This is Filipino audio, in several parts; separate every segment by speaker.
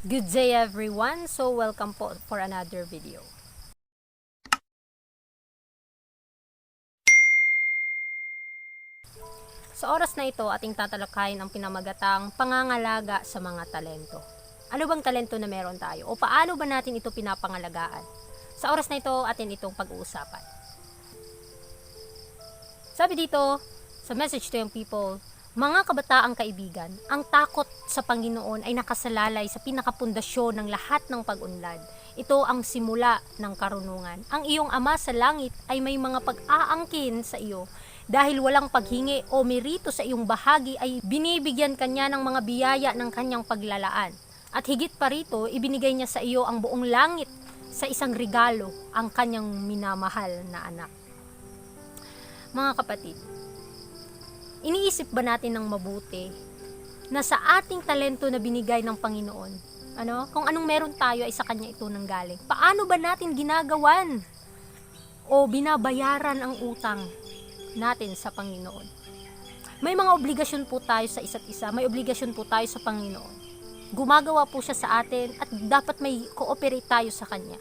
Speaker 1: Good day everyone. So welcome po for another video. Sa oras na ito, ating tatalakayin ang pinamagatang pangangalaga sa mga talento. Ano bang talento na meron tayo? O paano ba natin ito pinapangalagaan? Sa oras na ito, atin itong pag-uusapan. Sabi dito, sa message to young people, mga kabataang kaibigan, ang takot sa Panginoon ay nakasalalay sa pinakapundasyon ng lahat ng pag-unlad. Ito ang simula ng karunungan. Ang iyong ama sa langit ay may mga pag-aangkin sa iyo. Dahil walang paghingi o merito sa iyong bahagi ay binibigyan kanya ng mga biyaya ng kanyang paglalaan. At higit pa rito, ibinigay niya sa iyo ang buong langit sa isang regalo, ang kanyang minamahal na anak. Mga kapatid, iniisip ba natin ng mabuti na sa ating talento na binigay ng Panginoon, ano, kung anong meron tayo ay sa Kanya ito nang galing. Paano ba natin ginagawan o binabayaran ang utang natin sa Panginoon? May mga obligasyon po tayo sa isa't isa, may obligasyon po tayo sa Panginoon. Gumagawa po siya sa atin at dapat may cooperate tayo sa Kanya.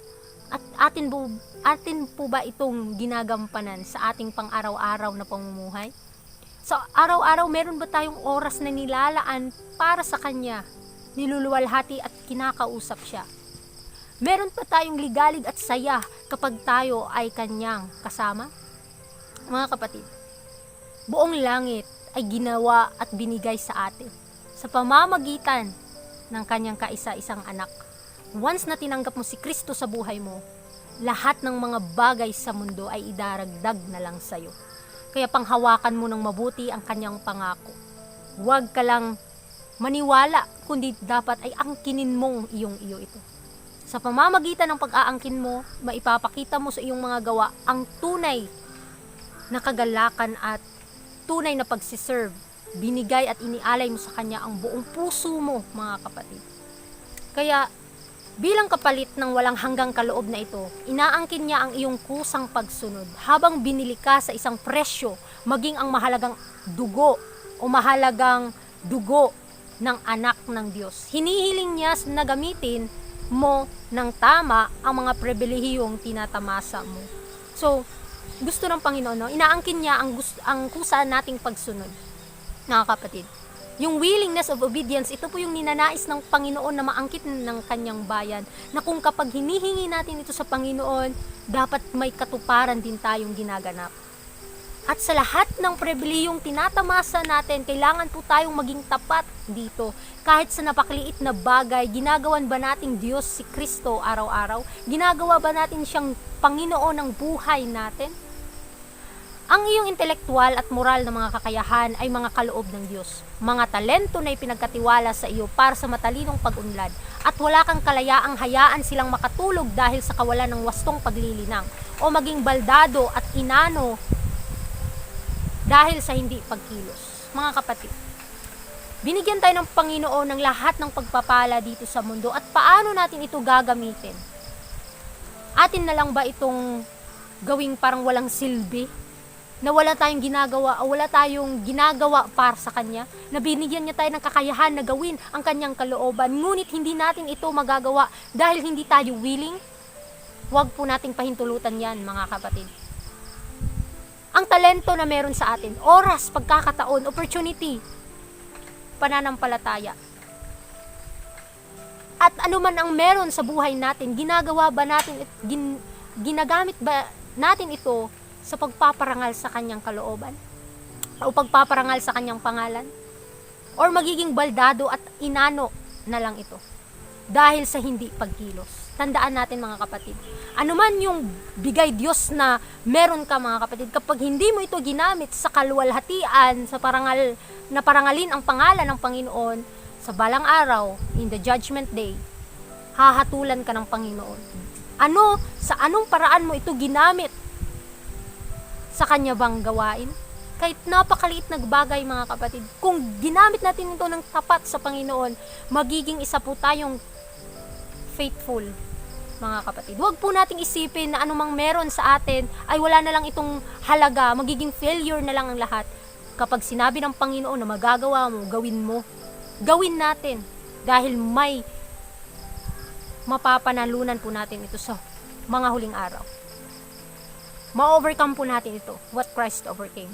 Speaker 1: At atin po, atin po ba itong ginagampanan sa ating pang-araw-araw na pamumuhay? Sa araw-araw, meron ba tayong oras na nilalaan para sa Kanya? Niluluwalhati at kinakausap siya. Meron pa tayong ligalig at saya kapag tayo ay Kanyang kasama? Mga kapatid, buong langit ay ginawa at binigay sa atin sa pamamagitan ng Kanyang kaisa-isang anak. Once na tinanggap mo si Kristo sa buhay mo, lahat ng mga bagay sa mundo ay idaragdag na lang sa'yo. Kaya panghawakan mo ng mabuti ang kanyang pangako. Huwag ka lang maniwala, kundi dapat ay angkinin mong iyong iyo ito. Sa pamamagitan ng pag-aangkin mo, maipapakita mo sa iyong mga gawa ang tunay na kagalakan at tunay na pagsiserve. Binigay at inialay mo sa kanya ang buong puso mo, mga kapatid. Kaya Bilang kapalit ng walang hanggang kaloob na ito, inaangkin niya ang iyong kusang pagsunod habang binili ka sa isang presyo, maging ang mahalagang dugo o mahalagang dugo ng anak ng Diyos. Hinihiling niya na gamitin mo ng tama ang mga pribilehiyong tinatamasa mo. So, gusto ng Panginoon, no? inaangkin niya ang, gusto, ang kusa nating pagsunod. Mga kapatid, yung willingness of obedience, ito po yung ninanais ng Panginoon na maangkit ng kanyang bayan. Na kung kapag hinihingi natin ito sa Panginoon, dapat may katuparan din tayong ginaganap. At sa lahat ng pribilehiyong tinatamasa natin, kailangan po tayong maging tapat dito. Kahit sa napakliit na bagay, ginagawan ba nating Diyos si Kristo araw-araw? Ginagawa ba natin siyang Panginoon ng buhay natin? Ang iyong intelektual at moral na mga kakayahan ay mga kaloob ng Diyos. Mga talento na ipinagkatiwala sa iyo para sa matalinong pag-unlad at wala kang kalayaang hayaan silang makatulog dahil sa kawalan ng wastong paglilinang o maging baldado at inano dahil sa hindi pagkilos. Mga kapatid, binigyan tayo ng Panginoon ng lahat ng pagpapala dito sa mundo at paano natin ito gagamitin? Atin na lang ba itong gawing parang walang silbi? Na wala tayong ginagawa wala tayong ginagawa para sa Kanya, na binigyan niya tayo ng kakayahan na gawin ang Kanyang kalooban, ngunit hindi natin ito magagawa dahil hindi tayo willing, huwag po nating pahintulutan yan mga kapatid. Ang talento na meron sa atin, oras, pagkakataon, opportunity, pananampalataya. At ano man ang meron sa buhay natin, ginagawa ba natin, gin, ginagamit ba natin ito sa pagpaparangal sa kanyang kalooban o pagpaparangal sa kanyang pangalan or magiging baldado at inano na lang ito dahil sa hindi pagkilos. Tandaan natin mga kapatid, ano man yung bigay Diyos na meron ka mga kapatid, kapag hindi mo ito ginamit sa kaluwalhatian, sa parangal, na parangalin ang pangalan ng Panginoon, sa balang araw, in the judgment day, hahatulan ka ng Panginoon. Ano, sa anong paraan mo ito ginamit sa kanya bang gawain? Kahit napakaliit na bagay mga kapatid, kung ginamit natin ito ng tapat sa Panginoon, magiging isa po tayong faithful mga kapatid. Huwag po nating isipin na anumang meron sa atin ay wala na lang itong halaga, magiging failure na lang ang lahat. Kapag sinabi ng Panginoon na magagawa mo, gawin mo. Gawin natin dahil may mapapanalunan po natin ito sa mga huling araw. Ma-overcome po natin ito, what Christ overcame.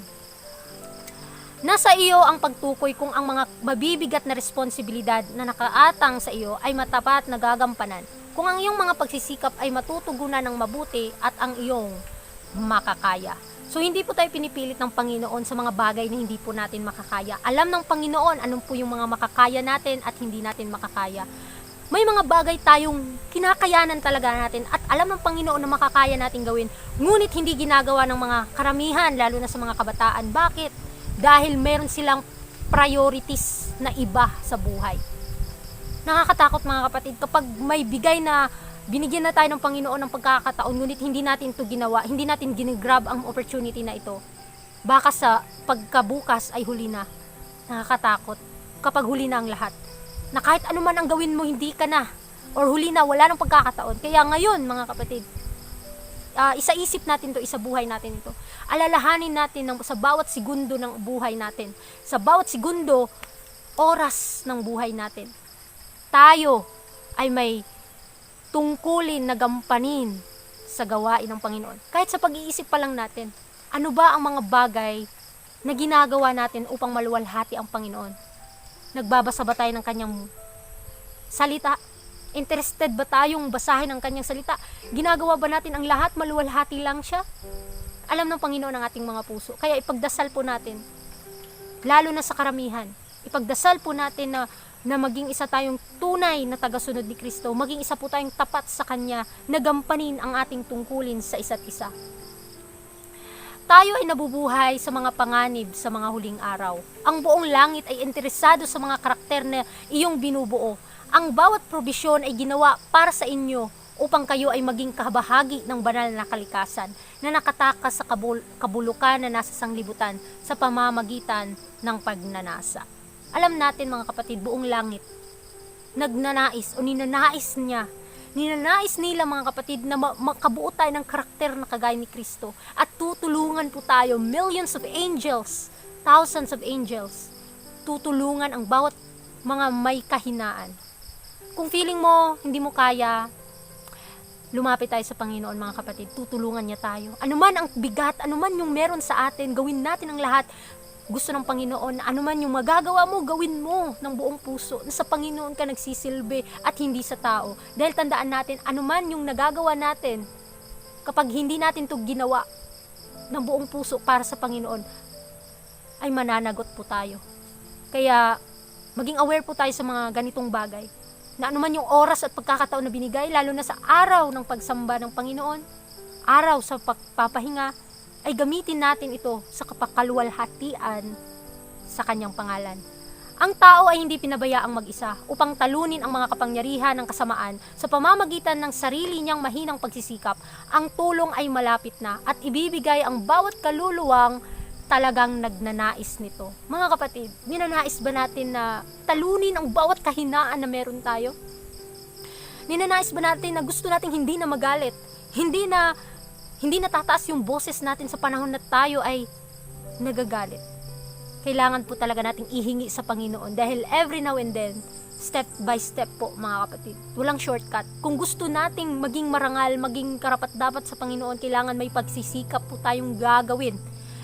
Speaker 1: Nasa iyo ang pagtukoy kung ang mga mabibigat na responsibilidad na nakaatang sa iyo ay matapat na gagampanan. Kung ang iyong mga pagsisikap ay matutugunan ng mabuti at ang iyong makakaya. So hindi po tayo pinipilit ng Panginoon sa mga bagay na hindi po natin makakaya. Alam ng Panginoon anong po yung mga makakaya natin at hindi natin makakaya. May mga bagay tayong kinakayanan talaga natin at alam ng Panginoon na makakaya natin gawin. Ngunit hindi ginagawa ng mga karamihan, lalo na sa mga kabataan. Bakit? Dahil meron silang priorities na iba sa buhay. Nakakatakot mga kapatid kapag may bigay na binigyan na tayo ng Panginoon ng pagkakataon ngunit hindi natin ito ginawa, hindi natin ginigrab ang opportunity na ito. Baka sa pagkabukas ay huli na. Nakakatakot kapag huli na ang lahat. Na kahit ano man ang gawin mo, hindi ka na. Or huli na, wala nang pagkakataon. Kaya ngayon, mga kapatid, ah, isaisip natin to, isabuhay natin ito. Alalahanin natin ng, sa bawat segundo ng buhay natin. Sa bawat segundo, oras ng buhay natin. Tayo ay may tungkulin na gampanin sa gawain ng Panginoon. Kahit sa pag-iisip pa lang natin, ano ba ang mga bagay na ginagawa natin upang maluwalhati ang Panginoon? Nagbabasa ba tayo ng kanyang salita? Interested ba tayong basahin ang kanyang salita? Ginagawa ba natin ang lahat maluwalhati lang siya? Alam ng Panginoon ang ating mga puso. Kaya ipagdasal po natin, lalo na sa karamihan, ipagdasal po natin na na maging isa tayong tunay na tagasunod ni Kristo, maging isa po tayong tapat sa Kanya, na gampanin ang ating tungkulin sa isa't isa. Tayo ay nabubuhay sa mga panganib sa mga huling araw. Ang buong langit ay interesado sa mga karakter na iyong binubuo. Ang bawat probisyon ay ginawa para sa inyo upang kayo ay maging kabahagi ng banal na kalikasan na nakatakas sa kabul- kabulukan na nasa sanglibutan sa pamamagitan ng pagnanasa. Alam natin mga kapatid, buong langit, nagnanais o ninanais niya ninanais nila mga kapatid na ma- makabuo tayo ng karakter na kagaya ni Kristo. At tutulungan po tayo millions of angels thousands of angels tutulungan ang bawat mga may kahinaan. Kung feeling mo hindi mo kaya lumapit tayo sa Panginoon mga kapatid. Tutulungan niya tayo. Anuman ang bigat anuman yung meron sa atin gawin natin ang lahat gusto ng Panginoon, ano man yung magagawa mo, gawin mo ng buong puso. Na sa Panginoon ka nagsisilbi at hindi sa tao. Dahil tandaan natin, ano man yung nagagawa natin, kapag hindi natin to ginawa ng buong puso para sa Panginoon, ay mananagot po tayo. Kaya, maging aware po tayo sa mga ganitong bagay. Na anuman yung oras at pagkakataon na binigay, lalo na sa araw ng pagsamba ng Panginoon, araw sa pagpapahinga, ay gamitin natin ito sa kapakaluwalhatian sa kanyang pangalan. Ang tao ay hindi pinabayaang mag-isa upang talunin ang mga kapangyarihan ng kasamaan sa pamamagitan ng sarili niyang mahinang pagsisikap. Ang tulong ay malapit na at ibibigay ang bawat kaluluwang talagang nagnanais nito. Mga kapatid, ninanais ba natin na talunin ang bawat kahinaan na meron tayo? Ninanais ba natin na gusto nating hindi na magalit? Hindi na hindi natataas yung boses natin sa panahon na tayo ay nagagalit. Kailangan po talaga nating ihingi sa Panginoon dahil every now and then, step by step po mga kapatid. Walang shortcut. Kung gusto nating maging marangal, maging karapat dapat sa Panginoon, kailangan may pagsisikap po tayong gagawin.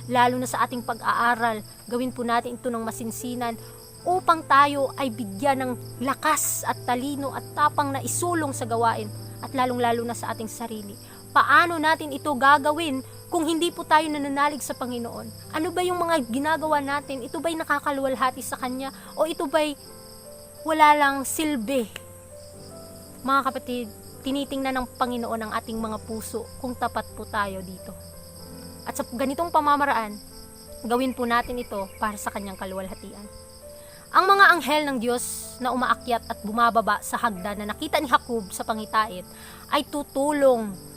Speaker 1: Lalo na sa ating pag-aaral, gawin po natin ito ng masinsinan upang tayo ay bigyan ng lakas at talino at tapang na isulong sa gawain at lalong-lalo na sa ating sarili. Paano natin ito gagawin kung hindi po tayo nananalig sa Panginoon? Ano ba yung mga ginagawa natin? Ito ba'y nakakaluwalhati sa Kanya? O ito ba'y wala lang silbi? Mga kapatid, tinitingnan ng Panginoon ang ating mga puso kung tapat po tayo dito. At sa ganitong pamamaraan, gawin po natin ito para sa Kanyang kaluwalhatian. Ang mga anghel ng Diyos na umaakyat at bumababa sa hagdan na nakita ni Jacob sa pangitait ay tutulong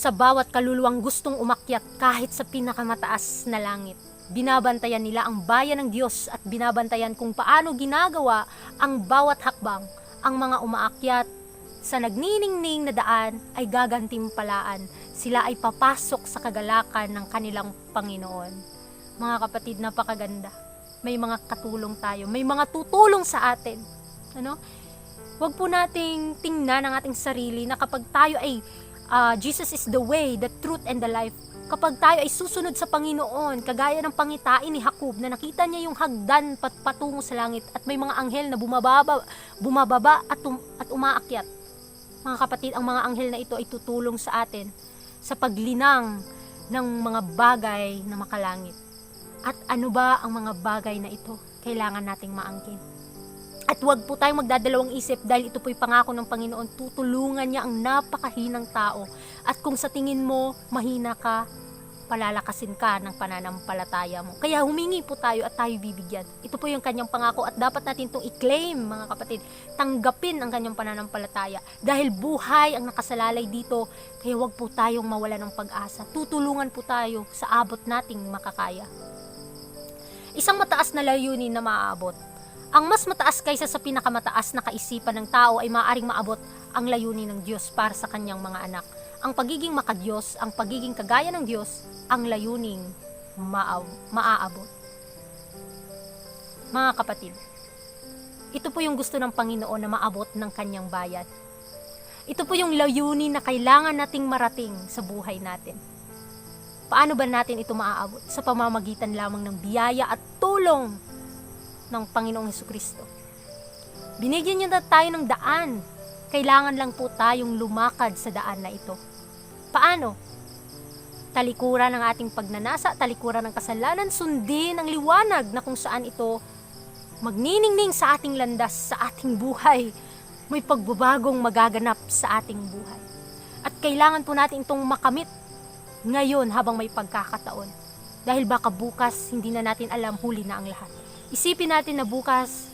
Speaker 1: sa bawat kaluluwang gustong umakyat kahit sa pinakamataas na langit. Binabantayan nila ang bayan ng Diyos at binabantayan kung paano ginagawa ang bawat hakbang. Ang mga umaakyat sa nagniningning na daan ay gagantimpalaan. Sila ay papasok sa kagalakan ng kanilang Panginoon. Mga kapatid, napakaganda. May mga katulong tayo. May mga tutulong sa atin. Ano? Huwag po nating tingnan ang ating sarili na kapag tayo ay ah, Jesus is the way, the truth, and the life. Kapag tayo ay susunod sa Panginoon, kagaya ng pangitain ni Jacob na nakita niya yung hagdan pat patungo sa langit at may mga anghel na bumababa, bumababa at, um- at umaakyat. Mga kapatid, ang mga anghel na ito ay tutulong sa atin sa paglinang ng mga bagay na makalangit. At ano ba ang mga bagay na ito? Kailangan nating maangkin. At huwag po tayong magdadalawang isip dahil ito po'y pangako ng Panginoon. Tutulungan niya ang napakahinang tao. At kung sa tingin mo mahina ka, palalakasin ka ng pananampalataya mo. Kaya humingi po tayo at tayo bibigyan. Ito po yung kanyang pangako at dapat natin itong i-claim mga kapatid. Tanggapin ang kanyang pananampalataya. Dahil buhay ang nakasalalay dito, kaya huwag po tayong mawala ng pag-asa. Tutulungan po tayo sa abot nating makakaya. Isang mataas na layunin na maaabot. Ang mas mataas kaysa sa pinakamataas na kaisipan ng tao ay maaaring maabot ang layunin ng Diyos para sa kanyang mga anak. Ang pagiging makadiyos, ang pagiging kagaya ng Diyos, ang layuning maaw, maaabot. Mga kapatid, ito po yung gusto ng Panginoon na maabot ng kanyang bayan. Ito po yung layunin na kailangan nating marating sa buhay natin. Paano ba natin ito maaabot? Sa pamamagitan lamang ng biyaya at tulong ng Panginoong Heso Kristo. Binigyan niya na tayo ng daan. Kailangan lang po tayong lumakad sa daan na ito. Paano? Talikuran ng ating pagnanasa, talikuran ng kasalanan, sundin ang liwanag na kung saan ito magniningning sa ating landas, sa ating buhay. May pagbabagong magaganap sa ating buhay. At kailangan po natin itong makamit ngayon habang may pagkakataon. Dahil baka bukas hindi na natin alam huli na ang lahat. Isipin natin na bukas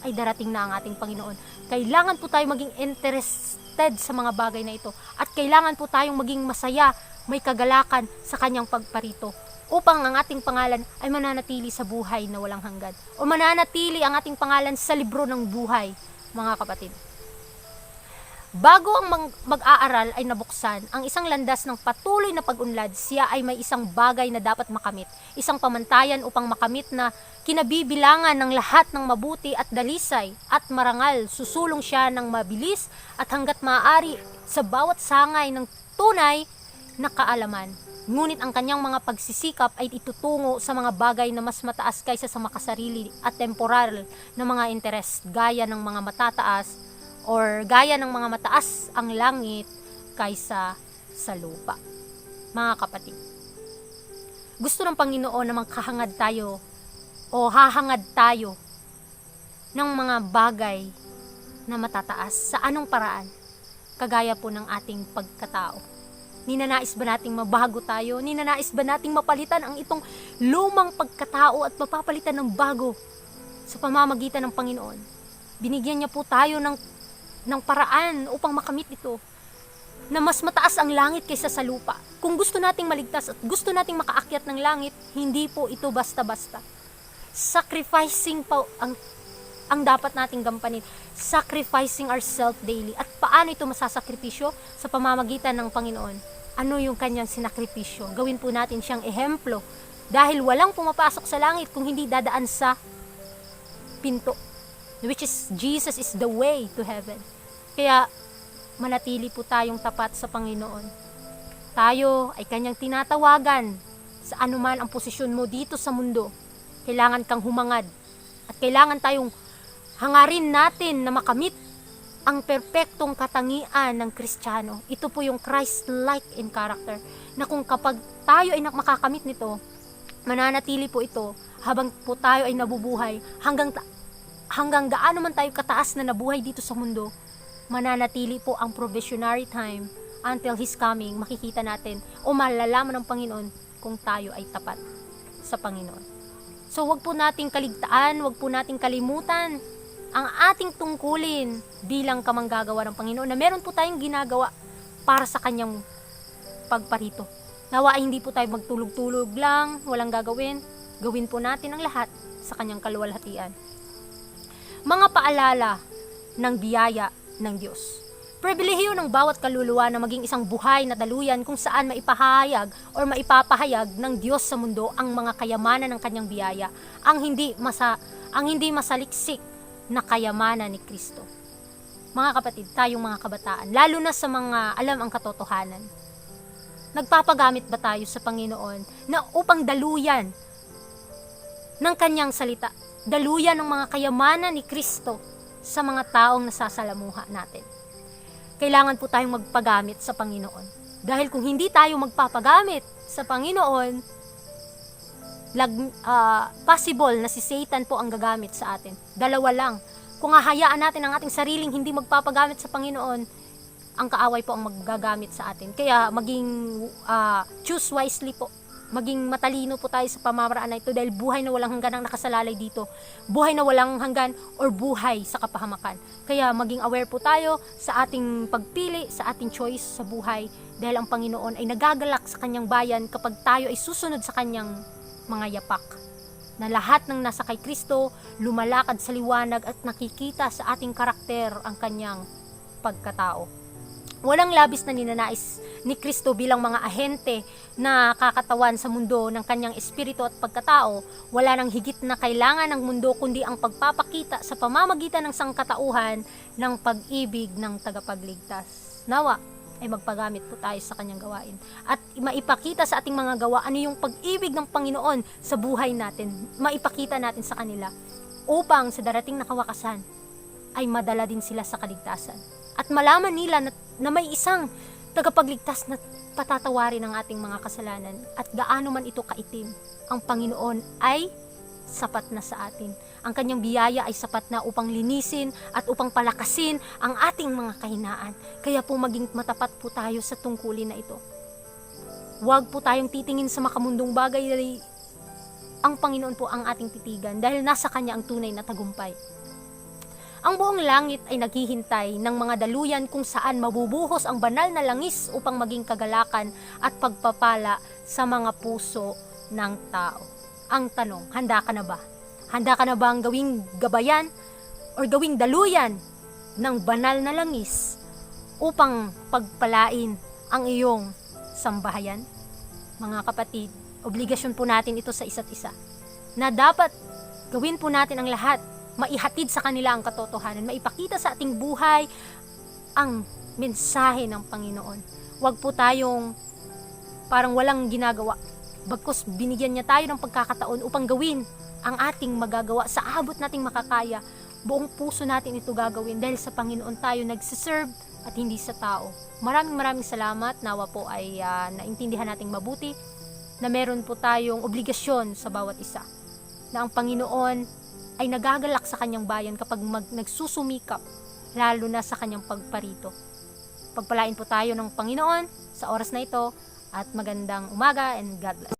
Speaker 1: ay darating na ang ating Panginoon. Kailangan po tayo maging interested sa mga bagay na ito. At kailangan po tayong maging masaya, may kagalakan sa kanyang pagparito upang ang ating pangalan ay mananatili sa buhay na walang hanggan. O mananatili ang ating pangalan sa libro ng buhay, mga kapatid. Bago ang mag- mag-aaral ay nabuksan, ang isang landas ng patuloy na pag-unlad, siya ay may isang bagay na dapat makamit. Isang pamantayan upang makamit na kinabibilangan ng lahat ng mabuti at dalisay at marangal. Susulong siya ng mabilis at hanggat maaari sa bawat sangay ng tunay na kaalaman. Ngunit ang kanyang mga pagsisikap ay itutungo sa mga bagay na mas mataas kaysa sa makasarili at temporal na mga interes gaya ng mga matataas or gaya ng mga mataas ang langit kaysa sa lupa. Mga kapatid, gusto ng Panginoon na magkahangad tayo o hahangad tayo ng mga bagay na matataas sa anong paraan kagaya po ng ating pagkatao. Ninanais ba nating mabago tayo? Ninanais ba nating mapalitan ang itong lumang pagkatao at mapapalitan ng bago sa pamamagitan ng Panginoon? Binigyan niya po tayo ng ng paraan upang makamit ito na mas mataas ang langit kaysa sa lupa. Kung gusto nating maligtas at gusto nating makaakyat ng langit, hindi po ito basta-basta. Sacrificing pa ang ang dapat nating gampanin. Sacrificing ourselves daily. At paano ito masasakripisyo? Sa pamamagitan ng Panginoon. Ano yung kanyang sinakripisyo? Gawin po natin siyang ehemplo. Dahil walang pumapasok sa langit kung hindi dadaan sa pinto which is Jesus is the way to heaven. Kaya manatili po tayong tapat sa Panginoon. Tayo ay kanyang tinatawagan sa anuman ang posisyon mo dito sa mundo. Kailangan kang humangad at kailangan tayong hangarin natin na makamit ang perpektong katangian ng Kristiyano. Ito po yung Christ-like in character na kung kapag tayo ay makakamit nito, mananatili po ito habang po tayo ay nabubuhay hanggang hanggang gaano man tayo kataas na nabuhay dito sa mundo, mananatili po ang provisionary time until His coming, makikita natin o malalaman ng Panginoon kung tayo ay tapat sa Panginoon. So wag po nating kaligtaan, wag po nating kalimutan ang ating tungkulin bilang kamanggagawa ng Panginoon na meron po tayong ginagawa para sa kanyang pagparito. Nawa hindi po tayo magtulog-tulog lang, walang gagawin. Gawin po natin ang lahat sa kanyang kaluwalhatian mga paalala ng biyaya ng Diyos. Pribilehiyo ng bawat kaluluwa na maging isang buhay na daluyan kung saan maipahayag or maipapahayag ng Diyos sa mundo ang mga kayamanan ng kanyang biyaya, ang hindi masa ang hindi masaliksik na kayamanan ni Kristo. mga kapatid, tayong mga kabataan, lalo na sa mga alam ang katotohanan. Nagpapagamit ba tayo sa Panginoon na upang daluyan ng kanyang salita, daluyan ng mga kayamanan ni Kristo sa mga taong nasasalamuha natin. Kailangan po tayong magpagamit sa Panginoon. Dahil kung hindi tayo magpapagamit sa Panginoon, lag, ah, possible na si Satan po ang gagamit sa atin. Dalawa lang. Kung hahayaan natin ang ating sariling hindi magpapagamit sa Panginoon, ang kaaway po ang maggagamit sa atin. Kaya maging ah, choose wisely po. Maging matalino po tayo sa pamamaraan na ito dahil buhay na walang hanggan ang nakasalalay dito. Buhay na walang hanggan or buhay sa kapahamakan. Kaya maging aware po tayo sa ating pagpili, sa ating choice sa buhay dahil ang Panginoon ay nagagalak sa kanyang bayan kapag tayo ay susunod sa kanyang mga yapak na lahat ng nasa kay Kristo lumalakad sa liwanag at nakikita sa ating karakter ang kanyang pagkatao. Walang labis na ninanais ni Kristo bilang mga ahente na kakatawan sa mundo ng kanyang espiritu at pagkatao. Wala nang higit na kailangan ng mundo kundi ang pagpapakita sa pamamagitan ng sangkatauhan ng pag-ibig ng tagapagligtas. Nawa, ay magpagamit po tayo sa kanyang gawain. At maipakita sa ating mga gawa ano yung pag-ibig ng Panginoon sa buhay natin. Maipakita natin sa kanila upang sa darating na kawakasan ay madala din sila sa kaligtasan. At malaman nila na, na may isang tagapagligtas na patatawarin ang ating mga kasalanan at gaano man ito kaitim. Ang Panginoon ay sapat na sa atin. Ang kanyang biyaya ay sapat na upang linisin at upang palakasin ang ating mga kahinaan. Kaya po maging matapat po tayo sa tungkulin na ito. Huwag po tayong titingin sa makamundong bagay ang Panginoon po ang ating titigan dahil nasa Kanya ang tunay na tagumpay. Ang buong langit ay naghihintay ng mga daluyan kung saan mabubuhos ang banal na langis upang maging kagalakan at pagpapala sa mga puso ng tao. Ang tanong, handa ka na ba? Handa ka na ba ang gawing gabayan or gawing daluyan ng banal na langis upang pagpalain ang iyong sambahayan? Mga kapatid, obligasyon po natin ito sa isa't isa na dapat gawin po natin ang lahat maihatid sa kanila ang katotohanan, maipakita sa ating buhay ang mensahe ng Panginoon. Huwag po tayong parang walang ginagawa. Bagkus binigyan niya tayo ng pagkakataon upang gawin ang ating magagawa sa abot nating makakaya. Buong puso natin ito gagawin dahil sa Panginoon tayo nagsiserve at hindi sa tao. Maraming maraming salamat. Nawa po ay ah, naintindihan nating mabuti na meron po tayong obligasyon sa bawat isa. Na ang Panginoon ay nagagalak sa kanyang bayan kapag mag, nagsusumikap, lalo na sa kanyang pagparito. Pagpalain po tayo ng Panginoon sa oras na ito at magandang umaga and God bless.